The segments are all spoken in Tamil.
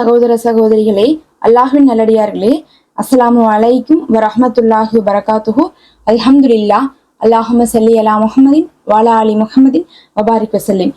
சகோதர சகோதரிகளே அல்லாஹின் நல்லடியார்களே அஸ்லாமு அலைக்கும் வரஹமத்துல்லாஹி வரகாத்துஹு அல்ஹம்துலில்லா அல்லாஹம சல்லி அலா முகமதின் வாலா அலி முகமதின் வபாரிக் வசல்லிம்.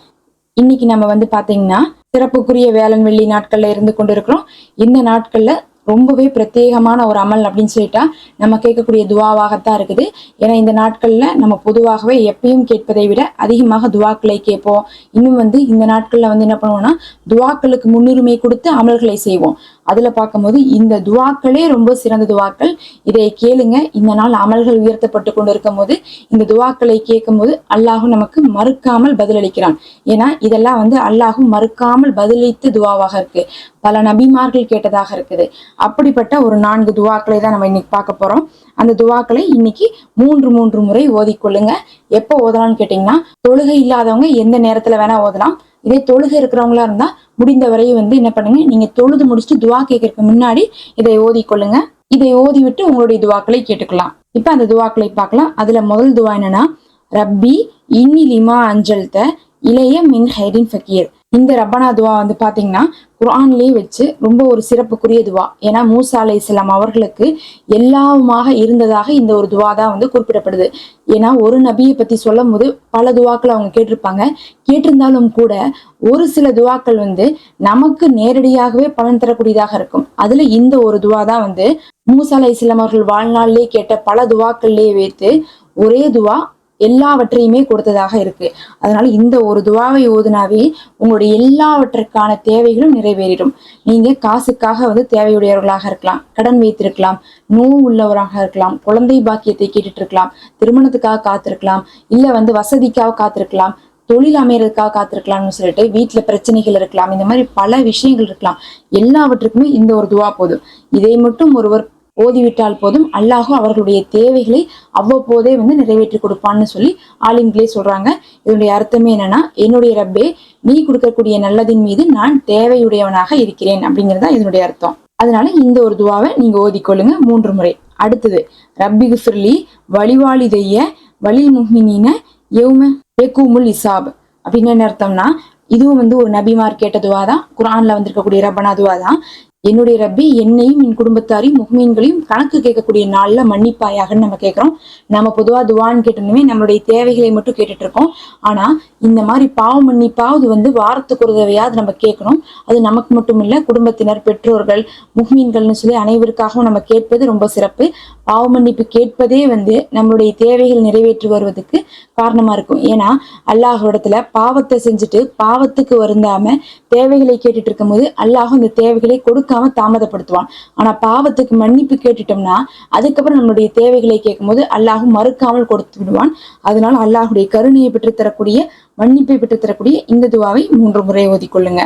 இன்னைக்கு நம்ம வந்து பாத்தீங்கன்னா சிறப்புக்குரிய வேலன் வெள்ளி நாட்கள்ல இருந்து கொண்டிருக்கிறோம். இந்த நாட்களில் ரொம்பவே பிரத்யேகமான ஒரு அமல் அப்படின்னு சொல்லிட்டா நம்ம கேட்கக்கூடிய துவாவாகத்தான் இருக்குது. ஏன்னா இந்த நாட்கள்ல நம்ம பொதுவாகவே எப்பயும் கேட்பதை விட அதிகமாக துவாக்களை கேட்போம். இன்னும் வந்து இந்த நாட்கள்ல வந்து என்ன பண்ணுவோம்னா துவாக்களுக்கு முன்னுரிமை கொடுத்து அமல்களை செய்வோம். அதுல பார்க்கும்போது இந்த துவாக்களே ரொம்ப சிறந்த துவாக்கள். இதை கேளுங்க. இந்த நாள் அமல்கள் உயர்த்தப்பட்டு கொண்டு இருக்கும் போது இந்த துவாக்களை கேட்கும் போது அல்லாஹும் நமக்கு மறுக்காமல் பதிலளிக்கிறான். ஏன்னா இதெல்லாம் வந்து அல்லாஹும் மறுக்காமல் பதிலளித்த துவாவாக இருக்கு. பல நபிமார்கள் கேட்டதாக இருக்குது. அப்படிப்பட்ட ஒரு நான்கு துவாக்களை தான் நம்ம இன்னைக்கு பார்க்க போறோம். அந்த துவாக்களை இன்னைக்கு மூன்று மூன்று முறை ஓதிக்கொள்ளுங்க எப்போ ஓதலாம்னு கேட்டிங்கன்னா தொழுகை இல்லாதவங்க எந்த நேரத்துல வேணா ஓதலாம். இதே தொழுகை இருக்கிறவங்களா இருந்தா முடிந்த வரையும் வந்து என்ன பண்ணுங்க நீங்க தொழுது முடிச்சுட்டு துவா கேட்கறதுக்கு முன்னாடி இதை ஓதிக்கொள்ளுங்க இதை ஓதி விட்டு உங்களுடைய துவாக்களை கேட்டுக்கலாம். இப்ப அந்த துவாக்களை பார்க்கலாம். அதுல முதல் துவா என்னன்னா ரப்பி இன்னி லிமா அஞ்சல்த இளைய மின் ஹைரின் ஃபக்கீர் இந்த ரப்பனா துவா வந்து பாத்தீங்கன்னா குரான்லேயே வச்சு ரொம்ப ஒரு சிறப்புக்குரிய துவா. ஏன்னா மூசா அலை இஸ்லாம் அவர்களுக்கு எல்லாவுமாக இருந்ததாக இந்த ஒரு துவா தான் வந்து குறிப்பிடப்படுது. ஏன்னா ஒரு நபியை பத்தி சொல்லும் போது பல துவாக்கள் அவங்க கேட்டிருப்பாங்க. கேட்டிருந்தாலும் கூட ஒரு சில துவாக்கள் வந்து நமக்கு நேரடியாகவே பலன் தரக்கூடியதாக இருக்கும். அதுல இந்த ஒரு துவா தான் வந்து மூசா அலை இஸ்லாம் அவர்கள் வாழ்நாளிலே கேட்ட பல துவாக்கள்லயே வைத்து ஒரே துவா எல்லாவற்றையுமே கொடுத்ததாக இருக்கு. அதனால இந்த ஒரு துவாவை ஓதுனாவே உங்களுடைய எல்லாவற்றுக்கான தேவைகளும் நிறைவேறிடும். நீங்க காசுக்காக வந்து தேவையுடையவர்களாக இருக்கலாம் கடன் வைத்திருக்கலாம் நோ உள்ளவராக இருக்கலாம் குழந்தை பாக்கியத்தை கேட்டுட்டு இருக்கலாம் திருமணத்துக்காக காத்திருக்கலாம் இல்ல வந்து வசதிக்காக காத்திருக்கலாம் தொழில் அமையறதுக்காக காத்திருக்கலாம்னு சொல்லிட்டு வீட்டுல பிரச்சனைகள் இருக்கலாம் இந்த மாதிரி பல விஷயங்கள் இருக்கலாம். எல்லாவற்றுக்குமே இந்த ஒரு துவா போதும். இதை மட்டும் ஒருவர் ஓதிவிட்டால் போதும். அல்லாஹும் அவர்களுடைய தேவைகளை அவ்வப்போதே வந்து நிறைவேற்றி கொடுப்பான்னு சொல்லி ஆலிம்களே சொல்றாங்க. இதனுடைய அர்த்தமே என்னன்னா என்னுடைய ரப்பே நீ கொடுக்கக்கூடிய நல்லதின் மீது நான் தேவையுடையவனாக இருக்கிறேன் அப்படிங்கிறது தான் இதனுடைய அர்த்தம். அதனால இந்த ஒரு துவாவை நீங்க ஓதிக்கொள்ளுங்க. மூன்று முறை. அடுத்தது ரப்பி குஃபிர்லி வழிவாளிதைய வலில் முஹ்மினீன எவ்ம எக்கூமுல் இசாப். அப்படின்னு என்ன அர்த்தம்னா இதுவும் வந்து ஒரு நபிமார் கேட்ட துவா தான் குரான்ல வந்திருக்கக்கூடிய ரப்பனா துவா தான் என்னுடைய ரப்பி என்னையும் என் குடும்பத்தாரையும் முகமீன்களையும் கணக்கு கேட்கக்கூடிய நாள்ல மன்னிப்பாயாகன்னு நம்ம கேட்கிறோம். நம்ம பொதுவா துவான்னு கேட்டோமே நம்மளுடைய தேவைகளை மட்டும் கேட்டுட்டு இருக்கோம். ஆனா இந்த மாதிரி பாவ மன்னிப்பாவது வந்து வாரத்துக்கு ஒரு தடவையாவது நம்ம கேட்கணும். அது நமக்கு மட்டும் இல்ல குடும்பத்தினர் பெற்றோர்கள் முகமீன்கள்னு சொல்லி அனைவருக்காகவும் நம்ம கேட்பது ரொம்ப சிறப்பு. பாவ மன்னிப்பு கேட்பதே வந்து நம்மளுடைய தேவைகள் நிறைவேற்றி வருவதற்கு காரணமா இருக்கும். ஏன்னா அல்லாஹோடத்துல பாவத்தை செஞ்சுட்டு பாவத்துக்கு வருந்தாம தேவைகளை கேட்டுட்டு இருக்கும்போது அல்லாஹும் அந்த தேவைகளை கொடுக்காம தாமதப்படுத்துவான். ஆனா பாவத்துக்கு மன்னிப்பு கேட்டுட்டோம்னா அதுக்கப்புறம் நம்மளுடைய தேவைகளை கேட்கும்போது அல்லாஹும் மறுக்காமல் கொடுத்து விடுவான். அதனால அல்லாஹுடைய கருணையை பெற்று தரக்கூடிய மன்னிப்பை பெற்று தரக்கூடிய இந்த துவாவை மூன்று முறை ஓதிக்கொள்ளுங்க.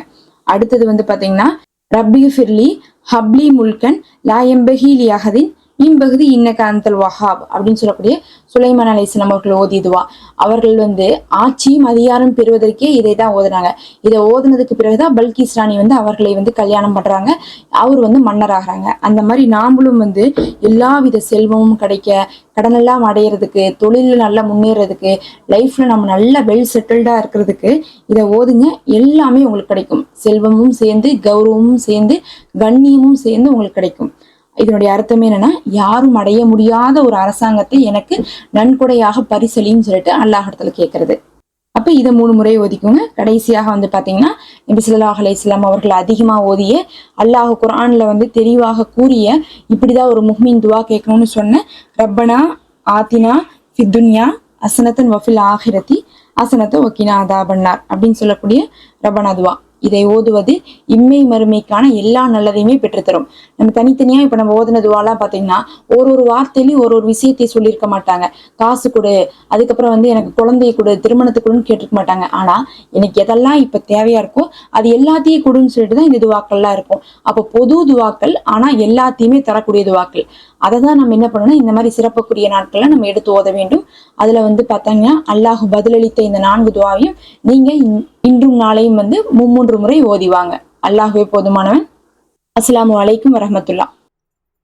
அடுத்தது வந்து பாத்தீங்கன்னா ரப்பி ஃபிர்லி ஹப்லி முல்கன் லாயம்பஹி லியாஹதின் இம்பகுதி இன்னக்க அந்தல் வஹாப் அப்படின்னு சொல்லக்கூடிய சுலைமான் அலி இஸ்லாம் அவர்கள் ஓதிதுவா அவர்கள் வந்து ஆட்சியும் அதிகாரம் பெறுவதற்கே இதை தான் ஓதுனாங்க. இதை ஓதுனதுக்கு பிறகுதான் பல்கிஸ் ராணி வந்து அவர்களை வந்து கல்யாணம் பண்றாங்க. அவர் வந்து மன்னராகிறாங்க அந்த மாதிரி நாமளும் வந்து எல்லா வித செல்வமும் கிடைக்க கடனெல்லாம் அடையிறதுக்கு தொழிலில் நல்லா முன்னேறதுக்கு லைஃப்ல நம்ம நல்லா வெல் செட்டில்டா இருக்கிறதுக்கு இதை ஓதுங்க எல்லாமே உங்களுக்கு கிடைக்கும். செல்வமும் சேர்ந்து கௌரவமும் சேர்ந்து கண்ணியமும் சேர்ந்து உங்களுக்கு கிடைக்கும். இதனுடைய அர்த்தம் என்னன்னா யாரும் அடைய முடியாத ஒரு அரசாங்கத்தை எனக்கு நன்கொடையாக பரிசலின்னு சொல்லிட்டு அல்லாஹிடத்துல கேட்கறது அப்ப இதை மூணு முறை ஓதிக்குங்க கடைசியாக வந்து பாத்தீங்கன்னா நபி ஸல்லல்லாஹு அலைஹி வஸல்லம் அவர்கள் அதிகமா ஓதிய அல்லாஹ் குர்ஆன்ல வந்து தெளிவாக கூறிய இப்படிதான் ஒரு முஹ்மின் துவா கேட்கணும்னு சொன்ன ரப்பனா ஆத்தினா ஃபித்துன்யா அசனத்தன் வஃபில் ஆஹிரத்தி அசனத்தை ஒக்கினா அதாபன்னார் அப்படின்னு சொல்லக்கூடிய ரப்பனா துவா. இதை ஓதுவது இம்மை மறுமைக்கான எல்லா நல்லதையுமே பெற்றுத்தரும். நம்ம தனித்தனியா இப்ப நம்ம ஓதுன துவாலாம் பாத்தீங்கன்னா ஒரு ஒரு வார்த்தையிலையும் ஒரு ஒரு விஷயத்தை சொல்லியிருக்க மாட்டாங்க. காசு கொடு அதுக்கப்புறம் வந்து எனக்கு குழந்தைய கொடு திருமணத்துக்குடுன்னு கேட்டிருக்க மாட்டாங்க. ஆனா எனக்கு எதெல்லாம் இப்ப தேவையா இருக்கோ அது எல்லாத்தையும் கொடுன்னு சொல்லிட்டு தான் இந்த துவாக்கள்லாம் இருக்கும். அப்போ பொது துவாக்கள் ஆனா எல்லாத்தையுமே தரக்கூடிய துவாக்கள். அதை தான் நம்ம என்ன பண்ணணும்? இந்த மாதிரி சிறப்புக்குரிய நாட்கள்ல நம்ம எடுத்து ஓத வேண்டும். அதுல வந்து பாத்தீங்கன்னா அல்லாஹ் பதிலளித்த இந்த நான்கு துவாவையும் நீங்க இன்றும் நாளையும் வந்து மும்மூன்று முறை ஓதிவாங்க. அல்லாஹ்வே போதுமானவன். அஸ்லாம் வலைக்கும் வரஹ்மத்துல்லாஹ்